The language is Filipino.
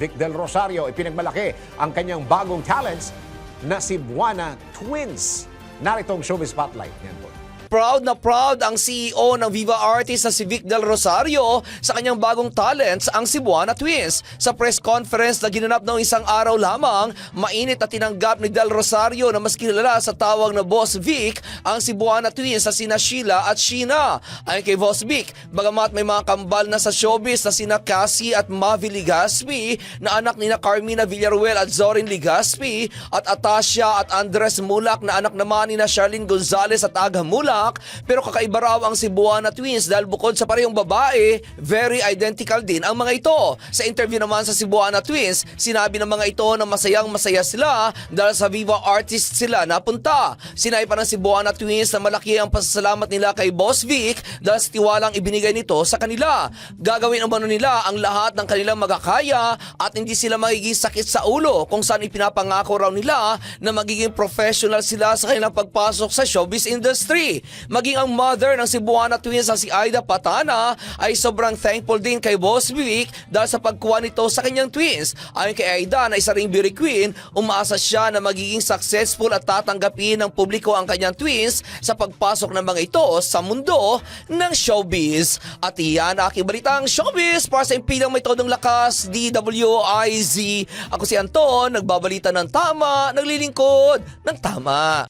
Vic Del Rosario, ipinagmalaki ang kanyang bagong talents na si Buana Twins. Narito ang Showbiz Spotlight. Yan po. Proud na proud ang CEO ng Viva Artist na si Vic Del Rosario sa kanyang bagong talents, ang Cebuana Twins. Sa press conference na ginanap noong isang araw lamang, mainit na tinanggap ni Del Rosario na mas kilala sa tawag na Boss Vic ang Cebuana Twins sa sina Sheila at Sheena. Ayon kay Boss Vic, bagamat may mga kambal na sa showbiz na sina Cassie at Mavi Ligaspi na anak ni na Carmina Villaruel at Zorin Ligaspi at Atasha at Andres Mulak na anak naman ni na Charlene Gonzalez at Aga Mulak pero kakaiba raw ang Cebuana Twins dahil bukod sa parehong babae, very identical din ang mga ito. Sa interview naman sa Cebuana Twins, sinabi ng mga ito na masayang masaya sila dahil sa Viva Artist sila napunta. Sinabi pa ng Cebuana Twins na malaki ang pasasalamat nila kay Boss Vic dahil sa tiwalang ibinigay nito sa kanila. Gagawin umano nila ang lahat ng kanilang magakaya at hindi sila magiging sakit sa ulo kung saan ipinapangako raw nila na magiging professional sila sa kanilang pagpasok sa showbiz industry. Maging ang mother ng Cebuana Twins na si Aida Patana ay sobrang thankful din kay Boss Vic dahil sa pagkuha nito sa kanyang twins. Ayon kay Aida na isa ring beauty queen, umaasa siya na magiging successful at tatanggapin ng publiko ang kanyang twins sa pagpasok ng mga ito sa mundo ng showbiz. At iyan ang aking balitang showbiz para sa impidang may todong lakas, DWIZ. Ako si Anton, nagbabalita ng tama, naglilingkod ng tama.